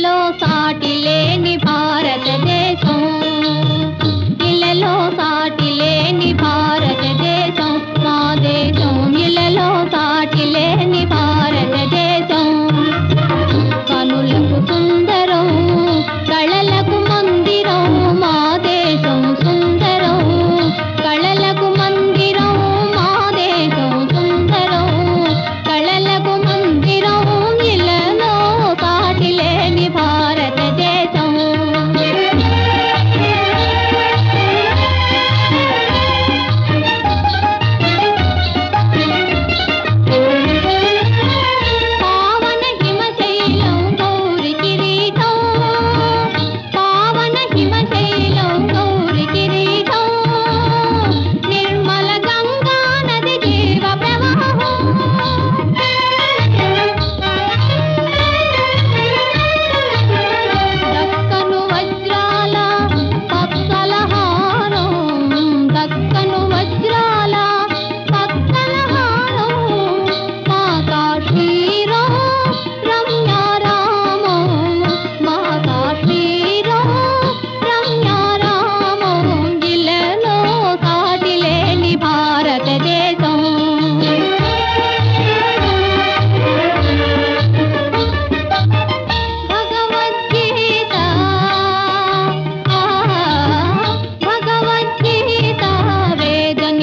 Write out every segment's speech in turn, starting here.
ఇళ్ళలో సాటి లేని భారతదేశం. ఇళ్ళలో సాటి లేని భారత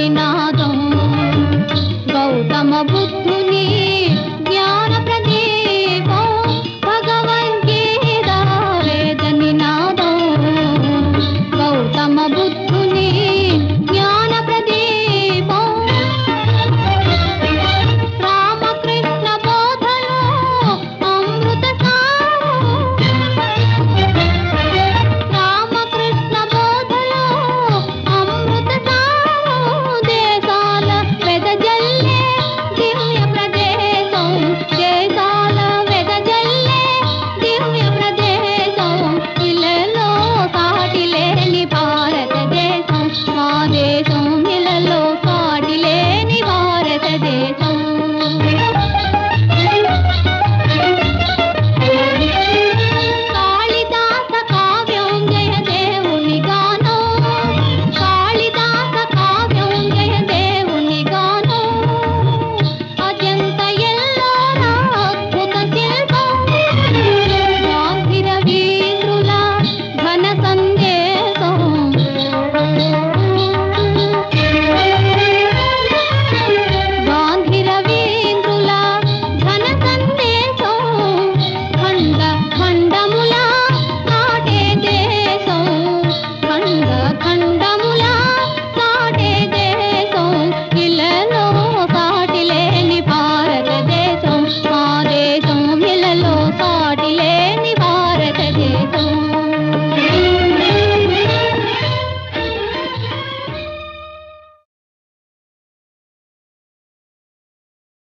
ना